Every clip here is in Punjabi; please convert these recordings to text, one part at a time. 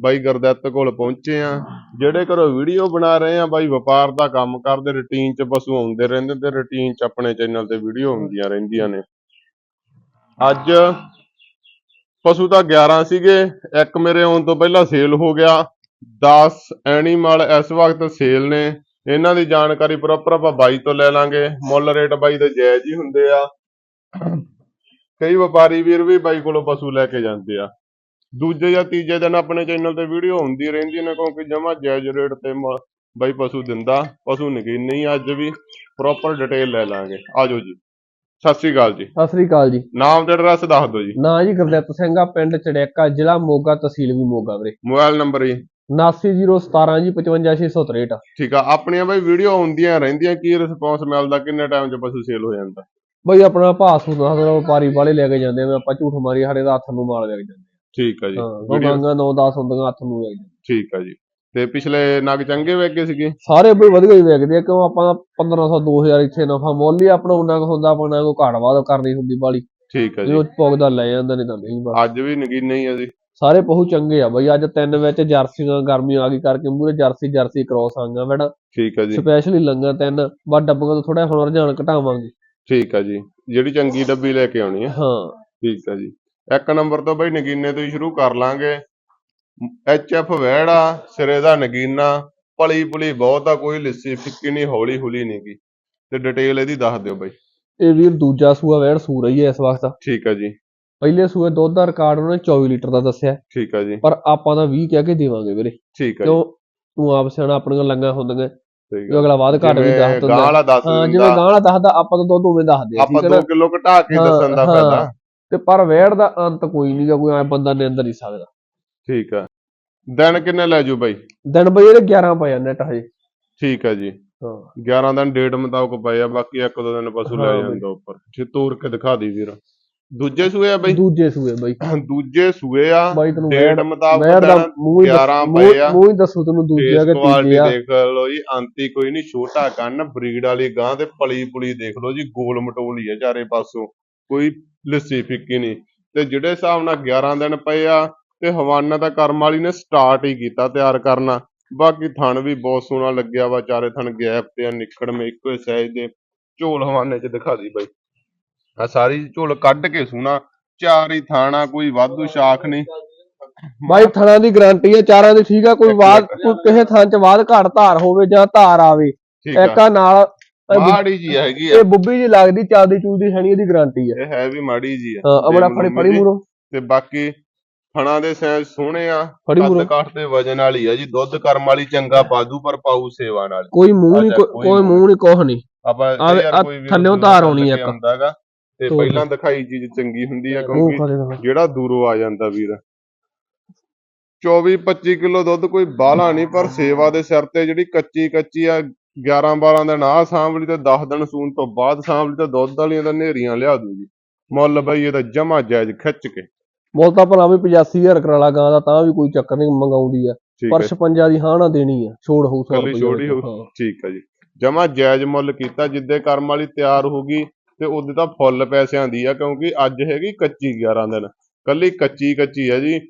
ਬਾਈ ਗੁਰਦੱਤ ਕੋਲ ਪਹੁੰਚੇ ਆ। ਜਿਹੜੇ ਘਰੋਂ ਵੀਡੀਓ ਬਣਾ ਰਹੇ ਆ, ਬਾਈ ਵਪਾਰ ਦਾ ਕੰਮ ਕਰਦੇ ਰੁਟੀਨ 'ਚ ਪਸ਼ੂ ਆਉਂਦੇ ਰਹਿੰਦੇ ਤੇ ਰੁਟੀਨ 'ਚ ਆਪਣੇ ਚੈਨਲ ਤੇ ਵੀਡੀਓ ਹੁੰਦੀਆਂ ਰਹਿੰਦੀਆਂ ਨੇ। ਅੱਜ ਪਸ਼ੂ ਤਾਂ 11 ਸੀਗੇ, ਇੱਕ ਮੇਰੇ ਆਉਣ ਤੋਂ ਪਹਿਲਾਂ ਸੇਲ ਹੋ ਗਿਆ। 10 ਐਨੀਮਲ ਇਸ ਵਕਤ ਸੇਲ ਨੇ। ਇਹਨਾਂ ਦੀ ਜਾਣਕਾਰੀ ਪ੍ਰੋਪਰ ਆਪਾਂ ਬਾਈ ਤੋਂ ਲੈ ਲਾਂਗੇ। ਮੁੱਲ ਰੇਟ ਬਾਈ ਦੇ ਜਾਇਜ਼ ਹੀ ਹੁੰਦੇ ਆ। ਕਈ ਵਪਾਰੀ ਵੀਰ ਵੀ ਬਾਈ ਕੋਲੋਂ ਪਸ਼ੂ ਲੈ ਕੇ ਜਾਂਦੇ ਆ। ਦੂਜੇ ਜਾਂ ਤੀਜੇ ਦਿਨ ਆਪਣੇ ਚੈਨਲ ਤੇ ਵੀਡੀਓ ਹੁੰਦੀ ਰਹਿੰਦੀ ਨੇ ਕਿਉਂਕਿ ਜਮਾ ਜਾਇਜ਼ ਰੇਟ ਤੇ ਬਾਈ ਪਸ਼ੂ ਦਿੰਦਾ ਪਸ਼ੂ ਨਹੀਂ ਅੱਜ ਵੀ ਪ੍ਰੋਪਰ ਡਿਟੇਲ ਲੈ ਲਾਂਗੇ। ਆਜੋ ਜੀ। ਸਤਿ ਸ੍ਰੀ ਅਕਾਲ ਜੀ। ਸਤਿ ਸ੍ਰੀ ਅਕਾਲ ਜੀ। ਨਾਮ ਤੇ ਐਡਰੈਸ ਦੱਸ ਦਿਓ ਜੀ। ਨਾਂ ਜੀ ਗੁਰਦਿੱਤ ਸਿੰਘ ਆ ਪਿੰਡ ਚੜੇਕਾ ਜ਼ਿਲ੍ਹਾ ਮੋਗਾ ਤਹਿਸੀਲ ਵੀ ਮੋਗਾ ਵੀਰੇ। ਮੋਬਾਈਲ ਨੰਬਰ ਜੀ। 79017 ਜੀ 55663 ਠੀਕ ਆ ਆਪਣੀਆਂ ਬਾਈ ਵੀਡੀਓ ਆਉਂਦੀਆਂ ਰਹਿੰਦੀਆਂ ਕੀ ਰਿਸਪੌਂਸ ਮਿਲਦਾ ਕਿੰਨੇ ਟਾਈਮ 'ਚ ਪਸ਼ੂ ਸੇਲ ਹੋ ਜਾਂਦਾ? ਬਈ ਆਪਣਾ ਭਾਸ ਸਾਡਾ ਵਪਾਰੀ ਵਾਲੇ ਲੈ ਕੇ ਜਾਂਦੇ ਆ ਆਪਾਂ ਝੂਠ ਮਾਰੀ ਸਾਡੇ ਦਾ ਹੱਥ ਨੂੰ ਮਾਲ ਲੈ ਕੇ ਜਾਂਦੇ ਠੀਕ ਆ ਜੀ। ਹਾਂ ਵੀਡੀਓ ਗਾਂਗਾ 9-10 ਹੁੰਦੀਆਂ ਹੱਥ ਨੂੰ ਜਾਂਦੇ ਠੀਕ ਆ ਜੀ। ਤੇ ਪਿਛਲੇ ਨਗ ਚੰਗੇ ਵੇਗੇ ਸੀਗੇ? ਸਾਰੇ ਬਈ ਵਧੀਆ ਹੀ ਵੇਚਦੇ ਆ ਕਿਉਂ ਆਪਾਂ 1500 2000 ਇੱਥੇ ਨਫਾ ਮੁੱਲ ਹੀ ਆਪਣਾ ਉਹਨਾਂ ਕੋ ਹੁੰਦਾ ਆਪਣਾ ਕੋ ਘਾਟ ਵਾਧ ਕਰਨੀ ਹੁੰਦੀ ਬਾਲੀ। ਠੀਕ ਆ ਜੀ। ਜਦੋਂ ਪੁੱਗਦਾ ਲੈ ਜਾਂਦੇ ਨੇ ਤਾਂ ਨਹੀਂ ਬਸ। ਅੱਜ ਵੀ ਨਗੀਨੇ ਹੀ ਆ ਜੀ। ਸਾਰੇ ਪਹੂ ਚੰਗੇ ਆ ਬਈ ਅੱਜ ਤਿੰਨ ਵਿੱਚ ਜਰਸੀਆਂ ਗਰਮੀ ਆ ਗਈ ਕਰਕੇ ਮੂਰੇ ਜਰਸੀ ਜਰਸੀ ਕ੍ਰੋਸ ਆਂਗਾ ਮੈਡਮ ਠੀਕ ਆ ਜੀ। ਸਪੈਸ਼ਲੀ ਲੰਗਾ ਤਿੰਨ ਬਾ ਡੱਬੀਆਂ ਤੋਂ ਥੋੜਾ ਹੁਣ ਰੁਝਾਨ ਘਟਾਵਾਂਗੇ। ਠੀਕ ਆ ਜੀ। ਜਿਹੜੀ ਚੰਗੀ ਡੱਬੀ ਲੈ ਕੇ ਆਉਣੀ ਆ। ਹਾਂ। ਠੀਕ ਆ ਜੀ। ਇੱਕ ਨੰਬਰ ਤੋਂ ਬਈ ਨਗੀਨੇ ਤੋਂ ਹੀ ਸ਼ੁਰੂ ਕਰ ਲਾਂਗੇ। ਐਚ ਐਫ ਵਹਿੜਾ ਸਿਰੇ ਦਾ ਨਗੀਨਾ ਪਲੀ ਪੁਲੀ ਬਹੁਤ ਆ ਕੋਈ ਲਿੱਸੀ ਫਿੱਕੀ ਨਹੀਂ ਹੌਲੀ ਹੁਲੀ ਨਹੀਂ ਗੀ। ਤੇ ਡਿਟੇਲ ਇਹਦੀ ਦੱਸ ਦਿਓ ਬਈ। ਇਹ ਵੀਰ ਦੂਜਾ ਸੂਆ ਵੈੜ ਸੂ ਰਹੀ ਹੈ ਇਸ ਵਕਤ। ਠੀਕ ਆ ਜੀ। ਪਹਿਲੇ ਸੂਏ ਦੁੱਧ ਦਾ ਰਿਕਾਰਡ ਉਹਨੇ 24 ਲੀਟਰ ਦਾ ਦੱਸਿਆ। ਠੀਕ ਆ ਜੀ। ਪਰ ਆਪਾਂ ਤਾਂ 20 ਕਹਿ ਕੇ ਦੇਵਾਂਗੇ ਵੀਰੇ। ਠੀਕ ਆ ਕਿਉਂ? ਤੂੰ ਆਪ ਸਿਆਣਾ ਆਪਣੀਆਂ ਲੰਗਾ ਹੁੰਦੀਆਂ। ਜੋ ਅਗਲਾ ਬਾਅਦ ਘਾਟ ਵੀ ਦੱਸ ਦਿੰਦਾ। ਹਾਂ ਜਿਵੇਂ ਦਿੰਦਾ। ਗਾਂ ਵਾਲਾ ਦੱਸਦਾ ਆਪਾਂ ਤਾਂ ਦੁੱਧ ਉਵੇਂ ਦੱਸਦੇ ਆਪਾਂ ਠੀਕ ਹੈ 2 ਨਾ ਕਿਲੋ ਘਟਾ ਕੇ ਦੱਸਣ ਦਾ। ਫਾਇਦਾ। ਤੇ ਪਰ ਵੈੜ ਦਾ ਅੰਤ ਕੋਈ ਨਹੀਂਗਾ ਕੋਈ ਐ ਬੰਦਾ ਨਿੰਦ ਨਹੀਂ ਸਕਦਾ। ਠੀਕ ਆ। ਦਿਨ ਕਿੰਨੇ ਲੈ ਜੂ ਬਾਈ? ਦਿਨ ਬਈ ਇਹਦੇ 11 ਪਏ ਆ ਨੈਟ ਹਜੇ। ਠੀਕ ਆ ਜੀ। ਹਾਂ। 11 ਦਿਨ ਡੇਟ ਮੁਤਾਬਕ ਪਏ ਆ ਬਾਕੀ ਇੱਕ ਦੋ ਦਿਨ ਪਸ਼ੂ ਲੈ। ਜਾਂਦਾ ਉੱਪਰ। ਜੇ ਤੋਰ ਕੇ ਦਿਖਾ ਦੀ ਵੀਰ ਦੂਜੇ ਸੂਏ ਆ ਬਈ? ਦੂਜੇ ਸੂਏ ਬਈ। ਦੂਜੇ ਸੂਏ ਆ। ਬਾਈ ਤੈਨੂੰ ਡੇਟ ਮੁਤਾਬਕ ਵੈੜ ਦਾ ਦਿਨ ਮੂੰਹ ਹੀ 11 ਦੱਸ- ਪਏ ਆ। ਮੂੰਹ ਹੀ ਦੱਸੂ ਤੈਨੂੰ ਦੂਜੇ ਆ ਕਿ ਤੀਜੇ ਆ। ਦੇਖ ਲਓ ਜੀ ਅੰਤੀ ਕੋਈ ਨਹੀਂ ਛੋਟਾ ਕੰਨ ਬਰੀਡ ਵਾਲੀ ਗਾਂ ਤੇ ਪਲੀ ਪੁਲੀ ਦੇਖ ਲਓ ਜੀ ਗੋਲ ਮਟੋਲੀ ਆ ਚਾਰੇ ਪਾਸੋਂ। ਕੋਈ ਲਿੱਸੀ ਫਿੱਕੀ ਨਹੀਂ। ਤੇ ਜਿਹੜੇ ਹਿਸਾਬ ਨਾਲ 11 ਦਿਨ ਪਏ ਆ ਤੇ ਹਵਾਨਾ ਤਾਂ ਕਰਮ ਵਾਲੀ ਨੇ ਸਟਾਰਟ ਹੀ ਕੀਤਾ ਤਿਆਰ ਕਰਨਾ। ਬਾਕੀ ਥਣ ਵੀ ਬਹੁਤ ਸੋਹਣਾ ਲੱਗਿਆ ਵਾ ਚਾਰੇ ਥਣ ਗੈਪ ਤੇ ਆ ਨਿਕੜ ਮੇ ਇੱਕੋ ਸਾਈਜ਼ ਦੇ। ਝੋਲ ਹਵਾਨੇ ਚ ਦਿਖਾ ਦੀ ਬਾਈ। ਆ ਸਾਰੀ ਝੋਲ ਕੱਢ ਕੇ ਸੋਹਣਾ ਚਾਰ ਹੀ ਥਾਣਾ ਕੋਈ ਵਾਧੂ ਸ਼ਾਖ ਨਹੀਂ। ਬਾਈ ਥਣਾ ਦੀ ਗਾਰੰਟੀ ਹੈ ਚਾਰਾਂ ਦੀ ਠੀਕ ਆ ਕੋਈ ਮਿੰਟ। ਕੋਈ ਕਿਸੇ ਥਾਂ ਚ ਬਾਦ ਘਾਟ ਧਾਰ ਹੋਵੇ ਜਾਂ ਧਾਰ ਆਵੇ। ਆ। ਆ ਨਾਲ ਮਾੜੀ ਜੀ ਹੈਗੀ ਆ। ਇਹ ਬੁੱਬੀ ਜੀ ਲੱਗਦੀ ਚੱਲਦੀ ਚੂਲਦੀ ਹੈਣੀ ਇਹਦੀ ਗਾਰੰਟੀ ਹੈ ਇਹ ਹੈ ਵੀ ਮਾੜੀ ਜੀ ਆ। ਹਾਂ ਦੇਖ ਫੜੀ ਫੜੀ। ਮੂਰੋ। ਤੇ ਬਾਕੀ ਥਣਾ ਦੇ ਸਾਈਜ਼ ਸੋਹਣੇ ਆ। ਕੱਦ ਕਾਠ ਤੇ ਵਜਨ ਵਾਲੀ ਆ ਜੀ। ਦੁੱਧ ਕਰਮ ਵਾਲੀ ਚੰਗਾ ਪਾਦੂ ਪਰ ਪਾਉ ਸੇਵਾ ਨਾਲ। ਕੋਈ ਮੂੰਹ ਨਹੀਂ ਕੋਈ ਕੋਈ ਕੋਈ ਮੂੰਹ ਨਹੀਂ ਕੁਛ ਨਹੀਂ ਆਪਾਂ ਆ ਵੇ- ਆ ਥੱਲਿਓਂ ਧਾਰ ਆਉਣੀ ਆ ਇੱਕ। ਹੁੰਦਾਗਾ ਤੇ ਪਹਿਲਾਂ ਦਿਖਾਈ ਚੀਜ਼ ਚੰਗੀ ਹੁੰਦੀ ਆ ਕਿਉਂਕਿ ਦੇ ਜਿਹੜਾ ਦੂਰੋਂ ਆ ਜਾਂਦਾ ਵੀਰ। 24 25 ਕਿਲੋ ਦੁੱਧ ਕੋਈ ਬਾਹਲਾ ਨਹੀਂ ਪਰ ਸੇਵਾ ਦੇ ਸਿਰ ਤੇ ਜਿਹੜੀ ਕੱਚੀ ਕੱਚੀ ਆ 11 12 ਦਿਨ ਆ ਸਾਂਭਲੀ ਤੇ 10 ਦਿਨ ਸੂਣ ਤੋਂ ਬਾਅਦ ਸਾਂਭਲੀ ਤੇ ਦੁੱਧ ਵਾਲੀਆਂ ਤਾਂ ਨੇਰੀਆਂ ਲਿਆ ਦੂਗੀ ਮੁੱਲ ਬਈ ਇਹਦਾ ਜਮਾ ਜਾਇਜ਼ ਖਿੱਚ ਕੇ। ਮੁੱਲ ਤਾਂ ਭਲਾ ਵੀ 85000 ਕਰਾਲਾ ਗਾਂ ਦਾ ਤਾਂ ਵੀ ਕੋਈ ਚੱਕਰ ਨਹੀਂ ਮੰਗਾਉਂਦੀ ਆ। ਪਰ ਹੈ। 56 ਦੀ ਹਾਂ ਨਾ ਦੇਣੀ ਆ ਛੋੜ ਹੋਊ ਸੌ ਕੱਲੀ ਰੁਪਈਆ ਛੋੜੀ। ਹੋਊ। ਠੀਕ ਹੈ ਜੀ। ਜਮਾ ਜਾਇਜ਼ ਮੁੱਲ ਕੀਤਾ ਜਿੱਦੇ ਕਰਮ ਵਾਲੀ ਤਿਆਰ ਹੋ ਗਈ ਤੇ ਉਹਦੇ ਤਾਂ ਫੁੱਲ ਪੈਸਿਆਂ ਦੀ ਆ ਕਿਉਂਕਿ ਅੱਜ ਹੈਗੀ ਕੱਚੀ 11 ਦਿਨ। ਕੱਲੀ ਕੱਚੀ ਕੱਚੀ ਹੈ ਜੀ।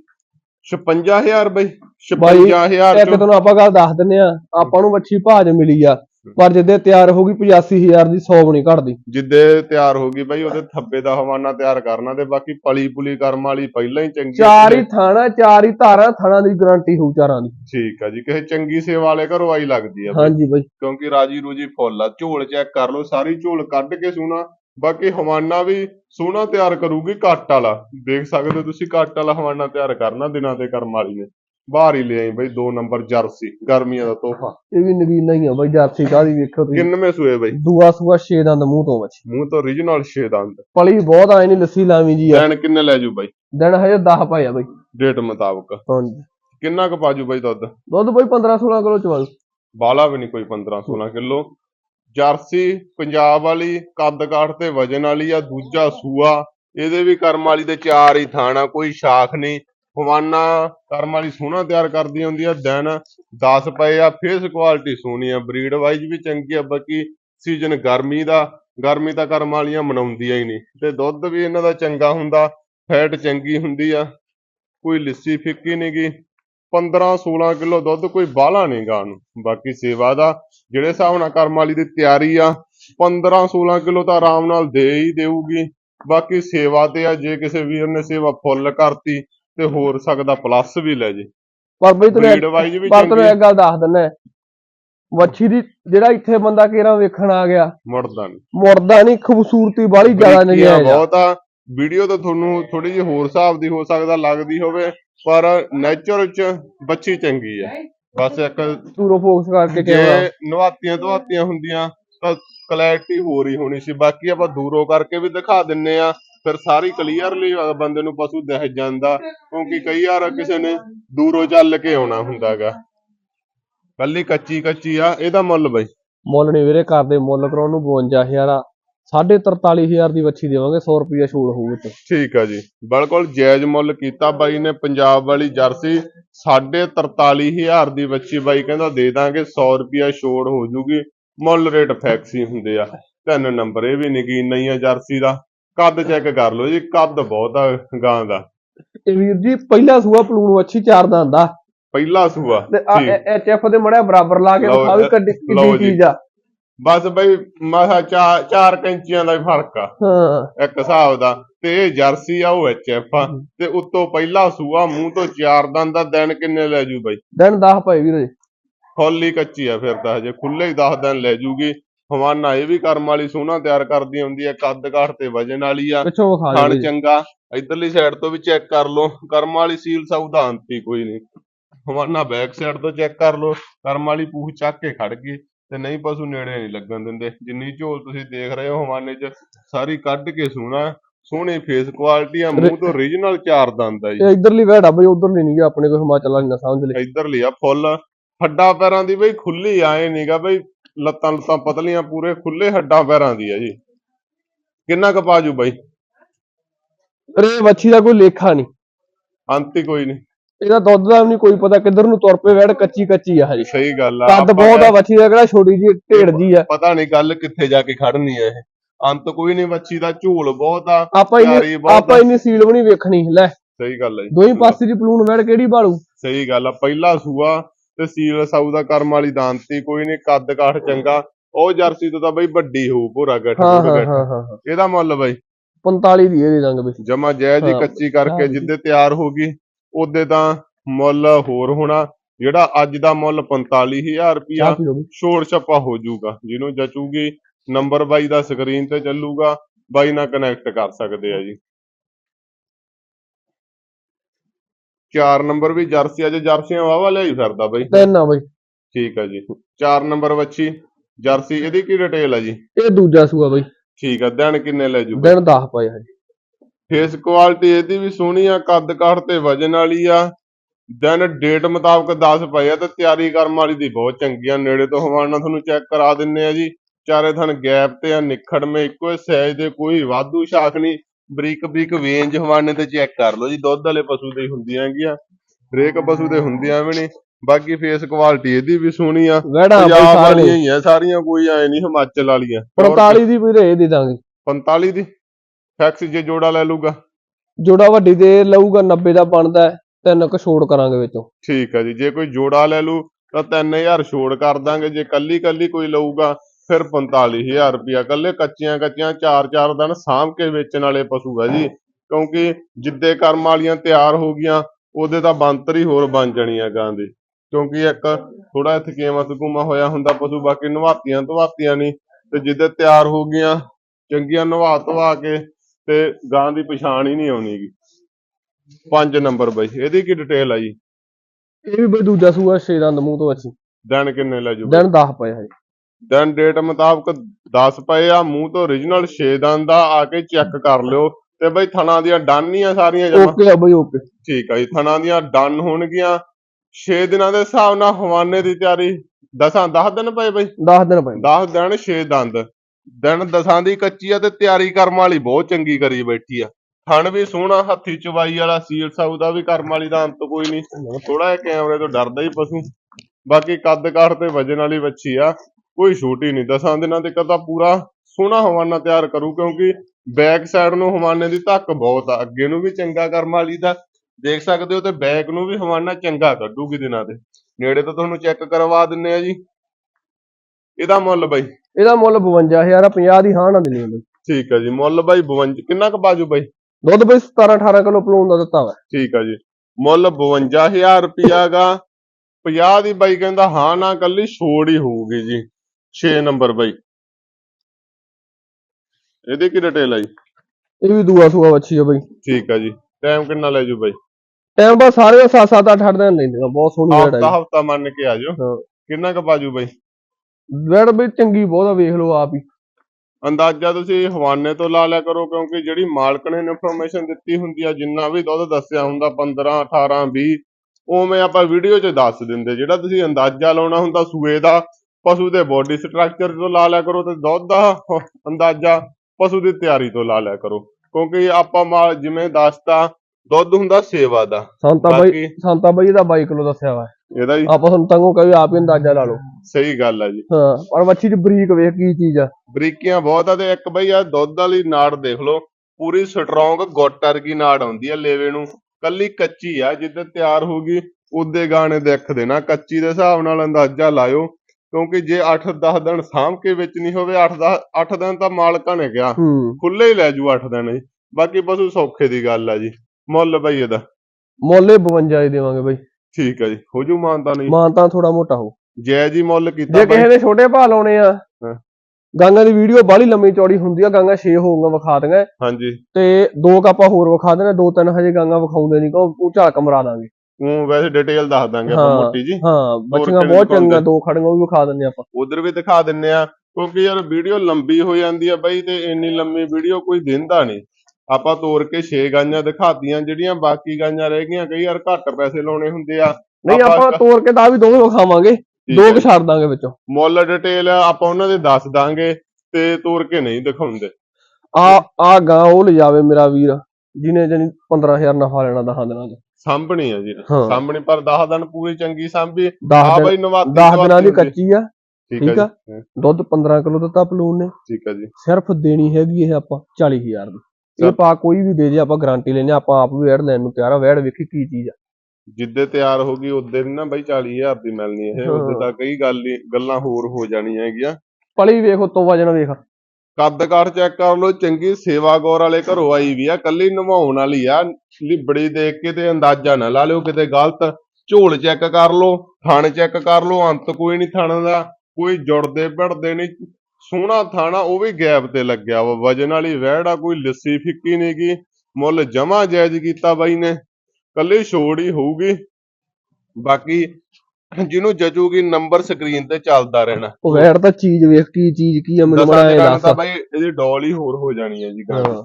56000 ਬਈ 56000 ਇੱਕ ਤੁਹਾਨੂੰ ਆਪਾਂ ਗੱਲ ਦੱਸ ਦਿੰਨੇ ਆ ਆਪਾਂ ਨੂੰ ਵੱਛੀ ਭਾਜ ਮਿਲੀ ਆ ਪਰ ਜਿੱਦੇ ਤਿਆਰ ਹੋ ਗਈ 85000 ਦੀ 100 ਵੀ ਨਹੀਂ ਘਟਦੀ। ਜਿੱਦੇ ਤਿਆਰ ਹੋ ਗਈ ਬਈ ਉਹਦੇ ਥੱਬੇ ਦਾ ਹਵਾਨਾ ਤਿਆਰ ਕਰਨਾ ਤੇ ਬਾਕੀ ਪਲੀ ਪੁਲੀ ਕਰਮ ਵਾਲੀ ਪਹਿਲਾਂ ਹੀ ਚੰਗੀ ਚਾਰ ਹੀ ਥਾਣਾ ਚਾਰ ਹੀ ਧਾਰਾਂ ਥਾਣਾ ਦੀ ਗਾਰੰਟੀ ਹੋਊ ਚਾਰਾਂ ਦੀ। ਠੀਕ ਆ ਜੀ ਕਿਸੇ ਚੰਗੀ ਸੇਵਾ ਵਾਲੇ ਘਰੋਂ ਆਈ ਲੱਗਦੀ ਆ ਬਈ। ਹਾਂਜੀ ਬਾਈ। ਕਿਉਂਕਿ ਰਾਜੀ ਰੂਜੀ ਫੁੱਲ ਆ ਝੋਲ ਚੈੱਕ ਕਰ ਲਓ ਸਾਰੀ ਝੋਲ ਕੱਢ ਕੇ ਸੋਨਾ ਬਾਕੀ ਹਵਾਨਾ ਵੀ ਸੋਹਣਾ ਤਿਆਰ ਕਰੂਗੀ ਕੱਟ ਵਾਲਾ। ਦੇਖ ਸਕਦੇ ਹੋ ਤੁਸੀਂ ਕੱਟ ਵਾਲਾ ਹਵਾਨਾ ਤਿਆਰ ਕਰਨਾ ਦਿਨਾਂ ਤੇ ਕਰਮ ਵਾਲੀ ਨੇ। ਬਾਹਰ ਹੀ ਲਿਆਈ ਬਈ 2 ਨੰਬਰ ਜਰਸੀ ਗਰਮੀਆਂ ਦਾ ਤੋਹਫਾ। ਇਹ ਵੀ ਨਗੀਨਾ ਹੀ ਆ ਬਾਈ ਜਰਸੀ ਕਾਦੀ ਵੇਖੋ ਤੁਸੀਂ। ਕਿੰਨਵੇਂ ਸੂਏ ਬਈ? ਦੂਆ ਸੂਆ ਛੇ ਦੰਦ ਮੂੰਹ ਤੋਂ ਵੱਛੀ ਮੂੰਹ ਤੋਂ origignal ਛੇ ਦੰਦ। ਪਲੀ ਬਹੁਤ ਆਏ ਨਹੀਂ ਲੱਸੀ ਲਾਵੀਂ ਜੀ ਆ। ਲੈਣ ਕਿੰਨੇ ਲੈ ਜੂ ਬਾਈ? ਦਿਨ ਹਜੇ 10 ਪਏ ਆ ਬਾਈ। ਡੇਟ ਮੁਤਾਬਕ। ਹਾਂਜੀ। ਕਿੰਨਾ ਕੁ ਪਾਜੂ ਬਾਈ ਦੁੱਧ? ਦੁੱਧ ਬਾਈ 15 16 ਕਿਲੋ ਚਵਾਲ ਬਾਲਾ ਵੀ ਨਹੀਂ ਕੋਈ 15 16 ਕਿਲੋ। ਜਰਸੀ, ਪੰਜਾਬ ਵਾਲੀ ਕੱਦ ਕਾਠ ਤੇ ਵਜਨ ਵਾਲੀ ਆ, ਦੂਜਾ ਸੂਆ। ਇਹਦੇ ਵੀ ਕਰਮ ਵਾਲੀ ਦੇ ਚਾਰ ਹੀ ਥਾਣਾ, ਕੋਈ ਸ਼ਾਖ ਨਹੀਂ। ਫਵਾਨਾ ਕਰਮ ਵਾਲੀ ਸੋਨਾ ਤਿਆਰ ਕਰਦੀ ਹੁੰਦੀ ਆ, ਦਿਨ 10 ਪਏ ਆ ਫੇਸ ਕੁਆਲਿਟੀ ਸੋਹਣੀ ਆ। ਬਰੀਡ ਵਾਈਜ਼ ਵੀ ਚੰਗੀ ਆ, ਬਾਕੀ ਸੀਜ਼ਨ ਗਰਮੀ ਦਾ, ਗਰਮੀ ਤਾਂ ਕਰਮ ਵਾਲੀਆਂ ਮਨਾਉਂਦੀਆਂ ਹੀ ਨਹੀਂ। ਤੇ ਦੁੱਧ ਵੀ ਇਹਨਾਂ ਦਾ ਚੰਗਾ ਹੁੰਦਾ ਫੈਟ ਚੰਗੀ ਹੁੰਦੀ ਆ, ਕੋਈ ਲੱਸੀ ਫਿੱਕੀ ਨਹੀਂਗੀ 15-16 ਕਿਲੋ ਦੁੱਧ ਕੋਈ ਬਾਲਾ ਨਹੀਂ ਗਾ ਨੂੰ ਬਾਕੀ ਸੇਵਾ ਦਾ ਜਿਹੜੇ ਹਿਸਾਬ ਨਾਲ ਕਰਮ ਵਾਲੀ ਦੀ ਤਿਆਰੀ ਆ 15-16 ਕਿਲੋ ਤਾਂ ਆਰਾਮ ਨਾਲ ਦੇ ਹੀ ਦੇਊਗੀ। ਬਾਕੀ ਸੇਵਾ ਤੇ ਆ ਜੇ ਕਿਸੇ ਵੀਰ ਨੇ ਸੇਵਾ ਫੁੱਲ ਕਰਤੀ ਤੇ ਹੋਰ ਸਕਦਾ ਪਲੱਸ ਵੀ ਲੈ ਜੇ। ਪਰ ਬਈ ਤੈਨੂੰ ਪਰ ਤੈਨੂੰ ਇੱਕ ਗੱਲ ਦੱਸ ਦਿੰਦਾ ਵੱਛੀ ਦੀ ਜਿਹੜਾ ਇੱਥੇ ਬੰਦਾ ਕੇਰਾ ਵੇਖਣ ਆ ਗਿਆ ਮੁਰਦਾ ਨਹੀਂ ਮੁਰਦਾ ਨਹੀਂ ਖੂਬਸੂਰਤੀ ਬਾਲੀ ਜ਼ਿਆਦਾ ਨਹੀਂ ਆ। ਬਹੁਤ ਆ। ਵੀਡੀਓ ਤਾਂ ਤੁਹਾਨੂੰ ਥੋੜੀ ਜਿਹੀ ਹੋਰ ਹਿਸਾਬ ਦੀ ਹੋ ਸਕਦਾ ਲੱਗਦੀ ਹੋਵੇ। ਪਰ ਨੇਚਰ ਚ ਬੱਚੀ ਚੰਗੀ ਆ। ਬਸ ਇੱਕ ਦੂਰੋਂ ਫੋਕਸ ਕਰਕੇ ਜੇ ਕੈਮਰਾ ਨਵਾਤੀਆਂ ਧਵਾਤੀਆਂ ਹੁੰਦੀਆਂ ਤਾਂ ਕਲੈਰਿਟੀ ਹੀ ਹੋਣੀ ਸੀ। ਬਾਕੀ ਆਪਾਂ ਦੂਰੋਂ ਕਰਕੇ ਵੀ ਦਿਖਾ ਦਿੰਨੇ ਆ ਫਿਰ ਸਾਰੀ ਕਲੀਅਰਲੀ ਬੰਦੇ ਨੂੰ ਪਸ਼ੂ ਦਿਖ ਜਾਂਦਾ ਕਿਉਂਕਿ ਕਈ ਵਾਰ ਕਿਸੇ ਨੇ ਦੂਰੋਂ ਚੱਲ ਕੇ ਆਉਣਾ ਹੁੰਦਾਗਾ। ਕੱਲੀ ਕੱਚੀ ਕੱਚੀ ਆ ਇਹਦਾ ਮੁੱਲ ਬਈ। ਮੁੱਲ ਨਹੀਂ ਵੀਰੇ ਕਰਦੇ ਮੁੱਲ ਕਰਾਉਣ ਨੂੰ 52000 ਆ। 43000 ਦੀ ਵੱਛੀ ਦੇਵਾਂਗੇ 100 ਰੁਪਿਆ ਛੋੜ ਹੋਊ ਤੇ ਠੀਕ ਆ ਜੀ। ਬਿਲਕੁਲ ਜਾਇਜ਼ ਮੁੱਲ ਕੀਤਾ ਬਾਈ ਨੇ ਪੰਜਾਬ ਵਾਲੀ ਜਰਸੀ 43000 ਦੀ ਬੱਚੀ ਬਾਈ ਕਹਿੰਦਾ ਦੇ ਦਾਂਗੇ 100 ਰੁਪਿਆ ਛੋੜ ਹੋ ਜੂਗੀ। ਮੁੱਲ ਰੇਟ ਫੈਕਸ ਹੀ ਹੁੰਦੇ ਆ। ਤਿੰਨ ਨੰਬਰ ਇਹ ਵੀ ਨਗੀਨ ਨਹੀਂ ਆ ਜਰਸੀ ਦਾ। ਕੱਦ ਚੈੱਕ ਕਰ ਲਓ ਜੀ ਕੱਦ ਬਹੁਤ ਆ ਗਾਂ ਦਾ। ਇਹ ਵੀਰ ਜੀ ਪਹਿਲਾ ਸੂਆ ਪਲੂਣ ਵੱਛੀ ਚਾਰ ਦਾ ਹੁੰਦਾ। ਪਹਿਲਾ ਸੂਆ ਤੇ ਠੀਕ। ਐਚ ਐਫ ਦੇ ਮੜਿਆ ਬਰਾਬਰ ਲਾ ਕੇ ਦਿਖਾ ਵੀ ਕਿੱਡੀ। ਚੀਜ਼ ਆ। ਬਸ ਬਈ ਮਸਾ ਚਾਰ ਚਾਰ ਕੈਂਚੀਆਂ ਦਾ ਹੀ ਫ਼ਰਕ ਆ। ਹਾਂ। ਇੱਕ ਹਿਸਾਬ ਦਾ ਤੇ ਇਹ ਜਰਸੀ ਆ ਉਹ ਐਚਐਫ ਆ। ਤੇ ਉੱਤੋਂ ਪਹਿਲਾ ਸੂਆ ਮੂੰਹ ਤੋਂ ਚਾਰ ਦੰਦ ਦਾ ਦਿਨ ਕਿੰਨੇ ਲੈ ਜੂ ਬਾਈ? ਦਿਨ 10 ਪਏ ਵੀਰੇ। ਫੁੱਲ ਕੱਚੀ ਆ ਫਿਰ ਤਾਂ ਹਜੇ ਖੁੱਲੇ ਹੀ 10 ਦਿਨ ਲੈ ਜੂਗੀ। ਹਵਾਨਾ ਇਹ ਵੀ ਕਰਮ ਵਾਲੀ ਸੋਹਣਾ ਤਿਆਰ ਕਰਦੀ ਹੁੰਦੀ ਆ ਕੱਦ ਕਾਠ ਤੇ ਵਜਨ ਵਾਲੀ ਆ। ਪਿੱਛੋਂ ਵਿਖਾ ਥਣ ਦੇ ਚੰਗਾ ਇਧਰਲੀ ਸਾਈਡ ਤੋਂ ਵੀ ਚੈੱਕ ਕਰ ਲਓ। ਕਰਮ ਵਾਲੀ ਸੀਲ ਸਾਵਧਾਨਤੀ ਕੋਈ ਨਹੀਂ। ਹਵਾਨਾ ਬੈਕ ਸਾਈਡ ਤੋਂ ਚੈੱਕ ਕਰ ਲਓ। ਕਰਮ ਵਾਲੀ ਪੂਛ ਚੱਕ ਕੇ ਖੜ ਗਈ। ਤੇ ਨਹੀਂ ਪਸ਼ੂ ਨੇੜੇ ਨਹੀਂ ਲੱਗਣ ਦਿੰਦੇ। ਜਿੰਨੀ ਝੋਲ ਤੁਸੀਂ ਦੇਖ ਰਹੇ ਹੋ ਹਵਾਨੇ 'ਚ ਸਾਰੀ ਕੱਢ ਕੇ ਸੋਹਣਾ ਸੋਹਣੀ ਫੇਸ ਕੁਆਲਿਟੀ ਆ ਮੂੰਹ ਤੋਂ ਓਰੀਜਨਲ ਚਾਰ ਦੰਦ ਆ ਜੀ। ਇਧਰਲੀ ਵੈੜ ਆ ਬਈ ਉਧਰਲੀ ਨਹੀਂ ਆਪਣੇ ਕੋਈ ਹਿਮਾਚਲ ਵਾਲੀ ਨਾ ਸਮਝ ਲੈ। ਇਧਰਲੀ ਆ ਫੁੱਲ ਹੱਡਾਂ ਪੈਰਾਂ ਦੀ ਬਈ ਖੁੱਲੀ ਆਏ ਨਹੀਂਗਾ ਬਈ ਲੱਤਾਂ ਲੁੱਤਾਂ ਪਤਲੀਆਂ ਪੂਰੇ ਖੁੱਲੇ ਹੱਡਾਂ ਪੈਰਾਂ ਦੀ ਆ ਜੀ। ਕਿੰਨਾ ਕੁ ਪਾਜੂ ਬਈ? ਰੇ ਵੱਛੀ ਦਾ ਕੋਈ ਲੇਖਾ ਨਹੀਂ ਅੰਤ ਹੀ ਕੋਈ ਨਹੀਂ ਇਹਦਾ ਦੁੱਧ ਦਾ ਨਹੀਂ ਕੋਈ ਪਤਾ ਕਿੱਧਰ ਨੂੰ ਤੁਰ ਪਏ ਵੈੜ ਕੱਚੀ ਕੱਚੀ ਆ ਹਜੇ। ਸਹੀ ਗੱਲ ਆ ਕੱਦ ਬਹੁਤ ਆ ਵੱਛੀ ਦਾ ਕਿਹੜਾ ਛੋਟੀ ਜੀ ਢੇੜ ਜੀ ਆ। ਪਤਾ ਨਹੀਂ ਗੱਲ ਕਿੱਥੇ ਜਾ ਕੇ ਖੜਨੀ ਆ ਇਹ। ਅੰਤ ਕੋਈ ਨਹੀਂ ਬੱਚੀ ਦਾ ਝੂਲ ਬਹੁਤ ਆ ਆਪਾਂ ਬਹੁਤ ਆਪਾਂ। ਇੰਨੀ ਸੀਲ ਵੀ ਨਹੀਂ ਵੇਖਣੀ ਲੈ। ਸਹੀ ਗੱਲ ਆ ਜੀ ਦੋਈ ਪਾਸੇ ਦੀ ਪਲੂਣ ਵੈੜ ਕਿਹੜੀ ਬਾਲੂ? ਸਹੀ ਗੱਲ ਆ ਪਹਿਲਾ ਸੂਆ ਤੇ ਸੀਲ ਸਾਊ ਦਾ ਕਰਮ ਵਾਲੀ ਦਾਨਤੀ ਕੋਈ ਨਹੀਂ ਕੱਦ ਕਾਠ ਚੰਗਾ। ਉਹ ਜਰਸੀ ਤੋਂ ਤਾਂ ਬਈ ਵੱਡੀ ਹੋਊ ਭੋਰਾ ਗੱਠ। ਇਹਦਾ ਮੁੱਲ ਬਈ। 45 ਦੀ ਇਹ ਦੇ ਦਾਂਗੇ ਬਈ ਜਮਾ ਜੈ ਜੀ। ਕੱਚੀ ਕਰਕੇ। ਜਿੱਦੇ ਤਿਆਰ ਹੋ ਗਈ। ਉਹਦੇ ਤਾਂ ਮੁੱਲ ਹੋਰ ਹੋਣਾ ਜਿਹੜਾ ਅੱਜ ਦਾ ਮੁੱਲ 45000 ਰੁਪਿਆ ਛੋੜ ਛੱਪਾ ਹੋ ਜਾਊਗਾ ਜਿਹਨੂੰ ਜਚੂਗੀ ਨੰਬਰ ਬਾਈ ਦਾ ਸਕਰੀਨ ਤੇ ਚੱਲੂਗਾ ਬਾਈ ਨਾਲ ਕਨੈਕਟ ਕਰ ਸਕਦੇ ਆ ਜੀ। ਚਾਰ ਨੰਬਰ ਵੀ ਜਰਸੀ ਅੱਜ ਜਰਸੀਆਂ ਵਾਵਾ ਲਿਆਈ ਫਿਰਦਾ ਬਾਈ। ਤਿੰਨ ਆ ਬਈ। ਠੀਕ ਆ ਜੀ। ਚਾਰ ਨੰਬਰ ਵੱਛੀ ਜਰਸੀ ਇਹਦੀ ਕੀ ਡਿਟੇਲ ਆ ਜੀ? ਇਹ ਦੂਜਾ ਸੂਆ ਬਈ। ਠੀਕ ਆ ਦਿਨ ਕਿੰਨੇ ਲੈ ਜੂ ਦਿਨ 10 ਪਏ ਹਜੇ। ਫੇਸ ਕੁਆਲਿਟੀ ਇਹਦੀ ਵੀ ਸੋਹਣੀ ਆ ਕੱਦ ਕਾਠ ਤੇ ਵਜਨ ਵਾਲੀ ਆ। ਦਿਨ ਡੇਟ ਮੁਤਾਬਕ 10 ਪਏ ਆ ਤੇ ਤਿਆਰੀ ਕਰਮ ਵਾਲੀ ਦੀ ਬਹੁਤ ਚੰਗੀ ਆ। ਨੇੜੇ ਤੋਂ ਹਵਾਨਾ ਤੁਹਾਨੂੰ ਚੈੱਕ ਕਰਾ ਦਿੰਨੇ ਆ ਜੀ। ਚਾਰੇ ਥਣ ਗੈਪ ਤੇ ਆ ਨਿਖੜਵੇਂ ਇੱਕੋ ਸਾਈਜ਼ ਦੇ ਕੋਈ ਵਾਧੂ ਸ਼ਾਖ ਨਹੀਂ। ਬਰੀਕ ਬਰੀਕ ਵੇਂਜ ਹਵਾਨੇ ਤੇ ਚੈੱਕ ਕਰ ਲਓ ਜੀ। ਦੁੱਧ ਵਾਲੇ ਪਸ਼ੂ ਦੇ ਹੁੰਦੀਆਂ ਹੈਗੀਆਂ ਹਰੇਕ ਪਸ਼ੂ ਦੇ ਹੁੰਦੀਆਂ ਵੀ ਨਹੀਂ। ਬਾਕੀ ਫੇਸ ਕੁਆਲਿਟੀ ਇਹਦੀ ਵੀ ਸੋਹਣੀ ਆ। ਪੰਜਾਬ ਵਾਲੀਆਂ ਹੀ ਆ ਸਾਰੀਆਂ ਕੋਈ ਐ ਨਹੀਂ ਹਿਮਾਚਲ ਵਾਲੀਆਂ। 45 ਦੀ ਵੀਰੇ ਦੇ ਦਾਂਗੇ। 45 ਦੀ? ਫੈਕਸ ਜੇ ਜੋੜਾ ਲੈ ਲੂਗਾ ਜੋੜਾ ਵੱਡੀ ਦੇ ਲਊਗਾ 90 ਦਾ ਬਣਦਾ ਹੈ, ਤਿੰਨ ਕੁ ਛੋੜ ਕਰਾਂਗੇ ਵਿੱਚੋਂ। ਠੀਕ ਆ ਜੀ ਜੇ ਕੋਈ ਜੋੜਾ ਲੈ ਲੂ ਤਾਂ 3000 ਛੋੜ ਕਰ ਦਾਂਗੇ ਜੇ ਕੱਲੀ ਕੱਲੀ ਕੋਈ ਲਊਗਾ ਫਿਰ 45000 ਰੁਪਿਆ ਕੱਲੇ ਕੱਚੀਆਂ ਕੱਚੀਆਂ ਚਾਰ ਚਾਰ ਦਿਨ ਸਾਂਭ ਕੇ ਵੇਚਣ ਵਾਲੇ ਪਸ਼ੂ ਆ ਜੀ। ਕਿਉਂਕਿ ਜਿੱਦੇ ਕਰਮ ਵਾਲੀਆਂ ਤਿਆਰ ਹੋ ਗਈਆਂ ਉਹਦੇ ਤਾਂ ਬੰਤਰ ਹੀ ਹੋਰ ਬਣ ਜਾਣੀ ਆ ਗਾਂ ਦੀ। ਕਿਉਂਕਿ ਇੱਕ ਥੋੜਾ ਥਕੇਵਾ ਥਕੂਮਾ ਹੋਇਆ ਹੁੰਦਾ ਪਸ਼ੂ ਬਾਕੀ ਨਵਾਤੀਆਂ ਧਵਾਤੀਆਂ ਨਹੀਂ। ਤੇ ਜਿੱਦੇ ਤਿਆਰ ਹੋ ਗਈਆਂ ਚੰਗੀਆਂ ਨਵਾ ਧਵਾ ਕੇ ਤੇ ਗਾਂ ਦੀ ਪਛਾਣ ਹੀ ਨਹੀਂ ਆਉਣੀਗੀ ਪੰਜ ਨੰਬਰ ਬਈ ਇਹਦੀ ਕੀ ਡਿਟੇਲ ਆ ਜੀ? ਇਹ ਵੀ ਬਈ ਦੂਜਾ ਸੂਆ ਛੇ ਦੰਦ ਮੂੰਹ ਤੋਂ ਅੱਛੀ। ਦਿਨ ਕਿੰਨੇ ਲੈ ਜੂ ਦਿਨ 10 ਪਏ ਹਜੇ। ਦਿਨ ਡੇਟ ਮੁਤਾਬਕ 10 ਪਏ ਆ ਮੂੰਹ ਤੋਂ origignal 6 ਦੰਦ ਦਾ ਆ ਕੇ ਚੈੱਕ ਕਰ ਲਿਓ। ਤੇ ਬਈ ਥਣਾ ਦੀਆਂ ਡਨ ਹੀ ਆ ਸਾਰੀਆਂ ਜਮਾ? ਓਕੇ ਆ ਬਈ ਓਕੇ। ਠੀਕ ਆ ਜੀ ਥਣਾ ਦੀਆਂ ਡਨ ਹੋਣਗੀਆਂ। 6 ਦਿਨਾਂ ਦੇ ਹਿਸਾਬ ਨਾਲ ਹਵਾਨੇ ਦੀ ਤਿਆਰੀ। ਦਸਾਂ 10 ਦਿਨ ਪਏ ਬਈ? 10 ਦਿਨ ਪਏ। 10 ਦਿਨ 6 ਦੰਦ। ਦਿਨ ਦਸਾਂ ਦੀ ਕੱਚੀ ਆ ਤੇ ਤਿਆਰੀ ਕਰਮ ਵਾਲੀ ਬਹੁਤ ਚੰਗੀ ਕਰੀ ਬੈਠੀ ਆ। ਥਣ ਵੀ ਸੋਹਣਾ, ਹੱਥੀ ਚਵਾਈ ਵਾਲਾ, ਸੀਲ ਸਾਊ ਦਾ ਵੀ ਕਰਮ ਵਾਲੀ ਦਾ ਅੰਤ ਕੋਈ ਨਹੀਂ। ਥੋੜਾ ਜਿਹਾ ਕੈਮਰੇ ਤੋਂ ਡਰਦਾ ਹੀ ਪਸ਼ੂ। ਬਾਕੀ ਕੱਦ ਕਾਠ ਤੇ ਵਜਨ ਵਾਲੀ ਵੱਛੀ ਆ, ਕੋਈ ਛੋਟੀ ਨਹੀਂ। ਦਸਾਂ ਦਿਨਾਂ ਤੇ ਕਦਾ ਪੂਰਾ ਸੋਹਣਾ ਹਵਾਨਾ ਤਿਆਰ ਕਰੂ, ਕਿਉਂਕਿ ਬੈਕ ਸਾਈਡ ਨੂੰ ਹਵਾਨੇ ਦੀ ਧੱਕ ਬਹੁਤ ਆ। ਅੱਗੇ ਨੂੰ ਵੀ ਚੰਗਾ ਕਰਮ ਵਾਲੀ ਦਾ, ਦੇਖ ਸਕਦੇ ਹੋ ਤੇ ਬੈਕ ਨੂੰ ਵੀ ਹਵਾਨਾ ਚੰਗਾ ਕੱਢੂਗੀ ਦਿਨਾਂ ਦੇ। ਨੇੜੇ ਤੋਂ ਤੁਹਾਨੂੰ ਚੈੱਕ ਕਰਵਾ ਦਿੰਨੇ ਆ ਜੀ। ਇਹਦਾ ਮੁੱਲ ਬਾਈ ਇਹਦਾ ਮੁੱਲ 52000 ਆ 50 ਦੀ ਹਾਂ ਨਾ ਦੇਣੀ ਬਈ ਠੀਕ ਹੈ ਜੀ ਮੁੱਲ ਬਾਈ 52 ਕਿੰਨਾ ਕੁ ਬਾਜੂ ਬਾਈ? ਦੁੱਧ ਬਈ 17 18 ਕਿਲੋ ਪਲੂਨ ਦਾ ਦਿੱਤਾ ਵਾ। ਠੀਕ ਹੈ ਜੀ ਮੁੱਲ 52000 ਰੁਪਿਆ ਗਾ। 50 ਦੀ ਬਾਈ ਕਹਿੰਦਾ ਹਾਂ ਨਾ ਕੱਲੀ ਛੋੜ ਹੀ ਹੋਊਗੀ ਜੀ। 6 ਨੰਬਰ ਬਾਈ। ਇਹਦੀ ਕੀ ਡਿਟੇਲ ਜੀ? ਇਹ ਵੀ ਦੂਆ ਸੂਆ ਵੱਛੀ ਆ ਬਈ। ਠੀਕ ਹੈ ਜੀ ਟਾਈਮ ਕਿੰਨਾ ਲੈ ਜੂ ਬਾਈ? ਟਾਈਮ ਬਾ ਸਾਰੇ 7 7 8 8 ਦਿਨ ਲੈਂਦੀਆਂ ਬਹੁਤ ਸੋਹਣੀ ਵੇੜ ਹਫਤਾ ਆ ਹਫਤਾ ਮੰਨ ਕੇ ਆ ਜਾਓ। ਕਿੰਨਾ ਕੁ ਬਾਜੂ ਬਾਈ? ਵੇੜ ਬਈ ਚੰਗੀ ਬਹੁਤ ਆ ਵੇਖ ਲਓ ਆਪ ਹੀ। ਅੰਦਾਜ਼ਾ ਤੁਸੀਂ ਹਵਾਨੇ ਤੋਂ ਲਾ ਲਿਆ ਕਰੋ ਕਿਉਂਕਿ ਜਿਹੜੀ ਮਾਲਕ ਨੇ ਇਨਫੋਰਮੇਸ਼ਨ ਦਿੱਤੀ ਹੁੰਦੀ ਆ ਜਿੰਨਾ ਵੀ ਦੁੱਧ ਦੱਸਿਆ ਹੁੰਦਾ 15 18 20 ਉਵੇਂ ਆਪਾਂ ਵੀਡੀਓ 'ਚ ਦੱਸ ਦਿੰਦੇ। ਜਿਹੜਾ ਤੁਸੀਂ ਅੰਦਾਜ਼ਾ ਲਾਉਣਾ ਹੁੰਦਾ ਸੂਏ ਦਾ ਪਸ਼ੂ ਦੇ ਬੋਡੀ ਸਟਰਕਚਰ ਤੋਂ ਲਾ ਲਿਆ ਕਰੋ ਤੇ ਦੁੱਧ ਦਾ ਅੰਦਾਜ਼ਾ ਪਸ਼ੂ ਦੀ ਤਿਆਰੀ ਤੋਂ ਲਾ ਲਿਆ ਕਰੋ। ਕਿਉਂਕਿ ਆਪਾਂ ਮਾਲ ਜਿਵੇਂ ਦੱਸਤਾ ਦੁੱਧ ਹੁੰਦਾ ਸੇਵਾ ਦਾ। ਸੰਤਾ ਬਾਈ ਸੰਤਾ ਬਾਈ ਦਾ 22 ਕਿਲੋ ਦੱਸਿਆ ਵਾ। ਇਹਦਾ ਹੀ ਆਪਾਂ ਤੁਹਾਨੂੰ ਤੰਗੋ ਕਹੀ ਆਪ ਹੀ ਅੰਦਾਜ਼ਾ ਲਾ ਲਓ। ਸਹੀ ਗੱਲ ਆ ਜੀ। ਹਾਂ ਪਰ ਵੱਛੀ ਚ ਬਰੀਕ ਵੇਖ ਕੀ ਚੀਜ਼ ਆ। ਬਰੀਕੀਆਂ ਬਹੁਤ ਆ ਤੇ ਇੱਕ ਬਈ ਆ ਦੁੱਧ ਵਾਲੀ ਨਾੜ ਦੇਖ ਲਓ। ਪੂਰੀ ਸਟਰੋਂਗ ਗੁੱਟ ਵਰਗੀ ਨਾੜ ਆਉਂਦੀ ਆ ਲੇਵੇ ਨੂੰ। ਕੱਲੀ ਕੱਚੀ ਆ ਜਿੱਦੇ ਤਿਆਰ ਹੋਊਗੀ ਉਦੇ ਗਾਣੇ ਦੇਖ ਦੇਣਾ। ਕੱਚੀ ਦੇ ਹਿਸਾਬ ਨਾਲ ਅੰਦਾਜ਼ਾ ਲਾਇਓ। ਕਿਉਂਕਿ ਜੇ 8-10 ਦਿਨ ਸਾਂਭ ਕੇ ਵਿੱਚ ਨਹੀਂ ਹੋਵੇ 8-10 8 ਦਿਨ ਤਾਂ ਮਾਲਕਾਂ ਨੇ ਕਿਹਾ। ਖੁੱਲੇ ਹੀ ਲੈ ਜੂ 8 ਦਿਨ ਜੀ। ਬਾਕੀ ਪਸ਼ੂ ਸੌਖੇ ਦੀ ਗੱਲ ਆ ਜੀ। ਮੁੱਲ ਬਈ ਇਹਦਾ। ਮੁੱਲ ਹੀ 52 ਹੀ ਦੇਵਾਂਗੇ ਬਈ। ਠੀਕ ਆ ਜੀ ਹੋ ਜੂ ਮਾਨਤਾ ਨਹੀਂ? ਮਾਨ ਤਾਂ ਥੋੜਾ ਮੋਟਾ ਹੋ। ਜੈ ਜੀ ਮੁੱਲ ਕੀਤਾ ਜੇ ਕਿਸੇ ਨੇ ਛੋਟੇ ਭਾਅ ਲਾਉਣੇ ਆ ਹਾਂ। ਗਾਂਗਾ ਦੀ ਵੀਡੀਓ ਬਾਹਲੀ ਲੰਮੀ ਚੌੜੀ ਹੁੰਦੀ ਆ ਗਾਂਗਾ 6 ਹੋਊਗਾ ਵਿਖਾ ਦਾਂਗੇ। ਹਾਂਜੀ। ਤੇ ਦੋ ਕੁ ਆਪਾਂ ਹੋਰ ਵਿਖਾ ਦੇਣੇ ਦੋ ਤਿੰਨ ਹਜੇ ਗਾਂਗਾ ਵਿਖਾਉਂਦੇ ਨਹੀਂ ਕੋ ਉਹ ਝਾਕ ਮਰਾ ਦਾਂਗੇ। ਉਹ ਵੈਸੇ ਡਿਟੇਲ ਦੱਸ ਦਾਂਗੇ ਆਪਾਂ ਹਾਂ। ਮੋਟੀ ਜੀ। ਹਾਂ ਬੱਚੀਆਂ ਕਿਹੜੇ ਬਹੁਤ ਦਿਖਾਉਂਦੇ? ਚੰਗੀਆਂ ਦੋ ਖੜੀਆਂ ਉਹ ਵੀ ਵਿਖਾ ਦਿੰਨੇ ਆਪਾਂ। ਉਧਰ ਵੀ ਦਿਖਾ ਦਿੰਨੇ ਆ ਕਿਉਂਕਿ ਯਾਰ ਵੀਡੀਓ ਲੰਬੀ ਹੋ ਜਾਂਦੀ ਆ ਬਾਈ ਤੇ ਇੰਨੀ ਲੰਮੀ ਵੀਡੀਓ ਕੋਈ ਦਿੰਦਾ ਨਹੀਂ ਆਪਾਂ ਤੋਰ ਕੇ 6 ਗਾਈਆਂ ਦਿਖਾਤੀਆਂ ਜਿਹੜੀਆਂ ਬਾਕੀ ਗਾਈਆਂ ਰਹਿ ਗਈਆਂ ਕਈ ਵਾਰ ਘੱਟ ਪੈਸੇ ਲਾਉਣੇ ਹੁੰਦੇ ਆ। ਨਹੀਂ ਆਪਾਂ ਤੋੜ ਕੇ ਤਾਂ ਵੀ ਦੋਵੇਂ ਵਿਖਾਵਾਂਗੇ। ਦੋ। ਕੁ ਛੱਡ ਦਾਂਗੇ ਵਿੱਚੋਂ। ਮੁੱਲ ਡਿਟੇਲ ਆਪਾਂ ਉਹਨਾਂ ਦੇ ਦੱਸ ਦਾਂਗੇ ਤੇ ਤੋਰ ਕੇ ਨਹੀਂ ਦਿਖਾਉਂਦੇ। ਆ ਆ ਗਾਂ ਉਹ ਲਿਜਾਵੇ ਮੇਰਾ ਵੀਰ ਜਿਹਨੇ ਜਣੀ 15000 ਨਫਾ ਲੈਣਾ ਦਹਾਂ ਦਿਨਾਂ ਚ। ਸਾਂਭਣੀ ਆ ਜੀ। ਸਾਂਭਣੀ ਪਰ 10 ਦਿਨ ਪੂਰੀ ਚੰਗੀ ਸਾਂਭੀ। 10 ਆ ਬਾਈ ਨਵਾਤੀ 10 ਦਿਨਾਂ ਦੀ ਕੱਚੀ ਆ। ਠੀਕ ਆ ਦੁੱਧ 15 ਕਿਲੋ ਦਿੱਤਾ ਪਲੂਨ ਨੇ। ਠੀਕ ਆ ਜੀ। ਸਿਰਫ ਦੇਣੀ ਹੈਗੀ ਇਹ ਆਪਾਂ 40000 ਦੀ। ਇਹ। ਪਾ ਕੋਈ ਵੀ ਦੇ ਜੇ ਆਪਾਂ ਗਾਰੰਟੀ ਲੈਨੇ ਆਪਾਂ ਆਪ ਵੀ ਐਡ ਲੈਣ ਨੂੰ ਤਿਆਰ ਆ ਵੈੜ ਵੇਖੀ ਕੀ ਚੀਜ਼ ਆ ਜਿੱਦੇ ਤਿਆਰ ਹੋ ਗਈ ਉਦੋਂ ਨਾ ਬਾਈ 40000 ਦੀ ਮਿਲਣੀ ਇਹ ਹਾਂ। ਉਦੋਂ ਤਾਂ ਕਈ ਗੱਲ ਗੱਲਾਂ ਹੋਰ ਹੋ ਜਾਣੀਆਂ ਹੈਗੀਆਂ ਪਲੀ ਵੇਖ ਉਤੋਂ ਵਜਨ ਵੇਖ ਕੱਦ ਕਾਠ ਚੈੱਕ ਕਰ ਲਓ ਚੰਗੀ ਸੇਵਾ ਗੌਰ ਵਾਲੇ ਘਰੋਂ ਆਈ ਵੀ ਆ ਕੱਲੀ ਨਵਾਉਣ ਵਾਲੀ ਆ ਲਿਬੜੀ ਦੇਖ ਕੇ ਤੇ ਅੰਦਾਜ਼ਾ ਨਾ ਲਾ ਲਿਓ ਕਿਤੇ ਗਲਤ ਝੋਲ ਚੈੱਕ ਕਰ ਲਓ ਥਣ ਚੈੱਕ ਕਰ ਲਓ ਅੰਤ ਕੋਈ ਨਹੀਂ ਥਣ ਦਾ ਕੋਈ ਜੁੜਦੇ ਭੜਦੇ ਨਹੀਂ ਸੋਹਣਾ ਥਾਣਾ ਉਹ ਵੀ ਗੈਪ ਤੇ ਲੱਗਿਆ ਵਾ। ਵਜਨ ਵਾਲੀ ਵਹਿੜ ਕੋਈ ਲੱਸੀ ਫਿੱਕੀ ਨੀ ਗੀ। ਮੁੱਲ ਜਮਾ ਜਾਇਜ਼ ਕੀਤਾ ਬਾਈ ਨੇ। ਕੱਲੀ ਛੋੜ ਹੀ ਹੋਊਗੀ। ਬਾਕੀ ਜਿਹਨੂੰ ਜਚੂਗੀ ਨੰਬਰ ਸਕਰੀਨ ਤੇ ਚੱਲਦਾ ਰਹਿਣਾ। ਉਹ ਵੈੜ ਤਾਂ ਚੀਜ਼ ਵੇਖ ਕੀ ਚੀਜ਼ ਕੀ ਆ ਮੈਨੂੰ ਬਣਾ ਇਹ ਦੱਸ। ਬਾਈ ਇਹਦੀ ਡੋਲ ਹੀ ਹੋਰ ਹੋ ਜਾਣੀ ਹੈ ਜੀ ਹਾਂ।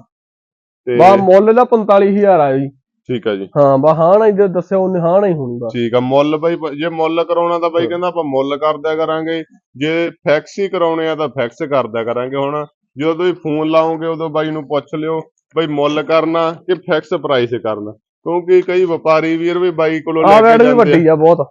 ਤੇ ਬਾ ਮੁੱਲ ਦਾ 45000 ਆ ਜੀ। ਠੀਕ ਆ ਜੀ। ਹਾਂ ਬਾ ਹਾਂ ਨਾ ਜੇ ਦੱਸਿਆ ਉਹਨੇ ਹਾਂ ਨਾ ਹੀ ਹੋਣੀ ਬਸ। ਠੀਕ ਆ ਮੁੱਲ ਬਾਈ ਜੇ ਮੁੱਲ ਕਰਾਉਣਾ ਤਾਂ ਬਾਈ। ਕਹਿੰਦਾ ਆਪਾਂ ਮੁੱਲ ਕਰ ਦਿਆ ਕਰਾਂਗੇ। ਜੇ ਫੈਕਸ ਹੀ ਕਰਾਉਣੇ ਆ ਤਾਂ ਫੈਕਸ ਕਰ ਦਿਆ ਕਰਾਂਗੇ ਹੁਣ। ਜਦੋਂ ਤੁਸੀਂ ਫੋਨ ਲਾਓਗੇ ਉਦੋਂ ਬਾਈ ਨੂੰ ਪੁੱਛ ਲਿਓ ਬਾਈ ਮੁੱਲ ਕਰਨਾ ਕਿ ਫੈਕਸ ਪ੍ਰਾਈਸ ਕਰਨਾ। ਕਿਉਂਕਿ ਕਈ ਵਪਾਰੀ ਵੀਰ ਵੀ ਬਾਈ ਕੋਲੋਂ ਆ ਲੈ ਵੈੜ ਕੇ ਵੀ ਜਾਂਦੇ ਵੱਡੀ ਆ ਬਹੁਤ। ਆ।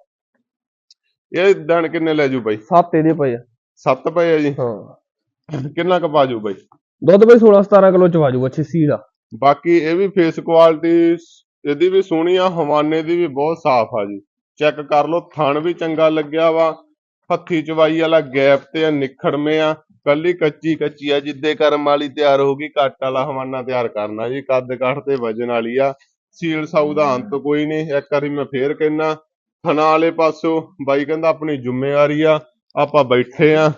ਇਹ ਦਿਨ ਕਿੰਨੇ ਲੈ ਜੂ ਬਾਈ? ਸੱਤ ਇਹਦੇ ਪਏ ਆ। ਸੱਤ ਪਏ ਆ ਜੀ। ਹਾਂ। ਕਿੰਨਾ ਕੁ ਪਾਜੂ ਬਾਈ? ਦੁੱਧ ਬਈ 16 17 ਕਿਲੋ ਚ ਵਾਜੂ ਅੱਛੀ ਸੀਲ ਆ। ਬਾਕੀ ਇਹ ਵੀ ਫੇਸ ਕੁਆਲਿਟੀ ਇਹਦੀ ਵੀ ਸੋਹਣੀ ਆ ਹਵਾਨੇ ਦੀ ਵੀ ਬਹੁਤ ਸਾਫ਼ ਆ ਜੀ। ਚੈੱਕ ਕਰ ਲਓ ਥਣ ਵੀ ਚੰਗਾ ਲੱਗਿਆ ਵਾ। ਹੱਥੀ ਚਵਾਈ ਵਾਲਾ ਗੈਪ ਤੇ ਆ ਨਿਖੜਵੇਂ ਆ। ਕੱਲੀ ਕੱਚੀ ਕੱਚੀ ਆ ਜਿੱਦੇ ਕਰਮ ਵਾਲੀ ਤਿਆਰ ਹੋਊਗੀ ਕੱਟ ਵਾਲਾ ਹਵਾਨਾ ਤਿਆਰ ਕਰਨਾ ਜੀ। ਕੱਦ ਕਾਠ ਤੇ ਵਜਨ ਵਾਲੀ ਆ। ਸੀਲ ਸਾਊ ਦਾ ਅੰਤ ਕੋਈ ਨਹੀਂ ਇੱਕ ਵਾਰੀ ਮੈਂ ਫੇਰ ਕਹਿਣਾ ਥਣਾ ਵਾਲੇ ਪਾਸੋਂ ਬਾਈ ਕਹਿੰਦਾ ਆਪਣੀ ਜ਼ਿੰਮੇਵਾਰੀ ਆ ਆਪਾਂ ਬੈਠੇ ਆ।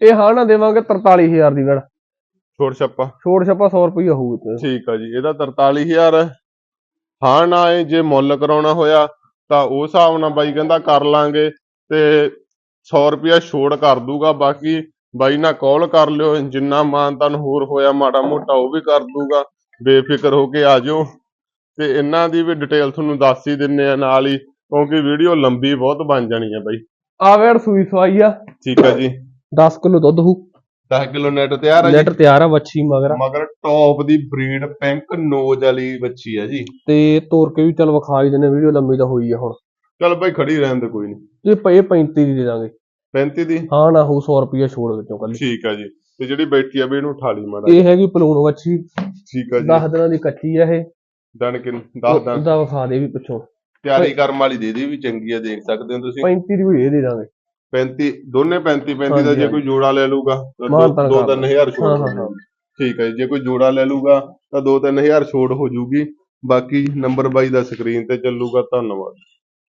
ਇਹ ਹਾਂ ਨਾ ਦੇਵਾਂਗੇ 43000 ਦੀ ਵੈੜ ਛੋੜ ਛੱਪਾ। ਛੋੜ ਛੱਪਾ 100 ਰੁਪਏ ਹੋਊ ਤੇ ਠੀਕ ਆ ਜੀ ਇਹਦਾ 43000 ਹੈ ਹਾਂ ਨਾ ਇਹ ਜੇ ਮੁੱਲ ਕਰਾਉਣਾ ਹੋਇਆ ਤਾਂ ਉਸ ਹਿਸਾਬ ਨਾਲ ਬਾਈ ਕਹਿੰਦਾ ਕਰ ਲਾਂਗੇ ਤੇ 100 ਰੁਪਿਆ ਛੋੜ ਕਰ ਦੂਗਾ ਬਾਕੀ ਬਾਈ ਨਾਲ ਕਾਲ ਕਰ ਲਿਓ ਜਿੰਨਾ ਮਾਨ ਤੁਹਾਨੂੰ ਹੋਰ ਹੋਇਆ ਮਾੜਾ ਮੋਟਾ ਉਹ ਵੀ ਕਰ ਦੂਗਾ ਬੇਫਿਕਰ ਹੋ ਕੇ ਆ ਜਾਓ। ਤੇ ਇਹਨਾਂ ਦੀ ਵੀ ਡਿਟੇਲ ਤੁਹਾਨੂੰ ਦੱਸ ਹੀ ਦਿੰਨੇ ਆ ਨਾਲ ਹੀ ਕਿਉਂਕਿ ਵੀਡੀਓ ਲੰਬੀ ਬਹੁਤ ਬਣ ਜਾਣੀ ਹੈ ਬਾਈ। ਆ ਵੇੜ ਸੂਈ ਸਵਾਈ ਆ। ਠੀਕ ਹੈ ਜੀ। 10 ਕਿਲੋ ਦੁੱਧ ਹੂ 10 ਕਿਲੋ ਨੈਟ ਤਿਆਰ ਹੈ ਜੀ। ਨੈਟ ਤਿਆਰ ਆ ਵੱਛੀ ਮਗਰ। ਮਗਰ ਟੌਪ ਦੀ ਬਰੀਡ ਪਿੰਕ ਨੋਜ਼ ਵਾਲੀ ਬੱਚੀ ਹੈ ਜੀ। ਤੇ ਤੋਰ ਕੇ ਵੀ ਚਲ ਵਿਖਾ ਹੀ ਦਿੰਦੇ ਵੀਡੀਓ ਲੰਮੀ ਤਾਂ ਹੋਈ ਆ ਹੁਣ। ਚੱਲ ਬਾਈ ਖੜੀ ਰਹਿਣ ਦੇ ਕੋਈ ਨਹੀਂ ਇਹ ਪਏ 35 ਦੀ ਦੇ ਦਾਂਗੇ। 35 ਦੀ? ਹਾਂ ਨਾ ਹੋ 100 ਰੁਪਏ ਛੋੜ ਵਿੱਚੋਂ ਕੱਲੀ ਠੀਕ ਹੈ ਜੀ। ਤੇ ਜਿਹੜੀ ਬੈਠੀ ਆ ਵੀ ਇਹਨੂੰ ਉਠਾ ਲਈ ਮਾੜਾ ਇਹ ਹੈਗੀ ਪਲੂਣ ਵੱਛੀ। ਠੀਕ ਹੈ ਜੀ। 10 ਦਿਨਾਂ ਦੀ ਕੱਚੀ ਆ ਇਹ। ਦਣ ਕਿ 10 ਦਣ। ਉਹਦਾ ਵਿਖਾ ਦੇ ਵੀ ਪਿੱਛੋਂ। ਤਿਆਰੀ ਕਰਮ ਵਾਲੀ ਦੇ ਦੀ ਵੀ ਚੰਗੀ ਆ ਦੇਖ ਸਕਦੇ ਹੋ ਤੁਸੀਂ। 35 ਦੀ ਵੀ ਇਹ ਦੇ ਦਾਂਗੇ। 35 ਦੋਨੇ 35 35 ਦਾ ਜੇ ਕੋਈ ਜੋੜਾ ਲੈ ਲੂਗਾ ਤਾਂ ਮਾਨ ਦੋ- ਤਾਨ ਦੋ ਕਰ ਤਿੰਨ ਹਜ਼ਾਰ ਛੋੜ ਹਾਂ। ਜਾਊਗੀ। ਠੀਕ ਹੈ ਜੀ ਕੋਈ ਜੋੜਾ ਲੈ ਲੂਗਾ ਤਾਂ 2-3000 ਛੋੜ ਹੋ ਜਾਊਗੀ ਬਾਕੀ ਨੰਬਰ ਬਾਈ ਦਾ ਸਕਰੀਨ ਤੇ ਚੱਲੂਗਾ ਧੰਨਵਾਦ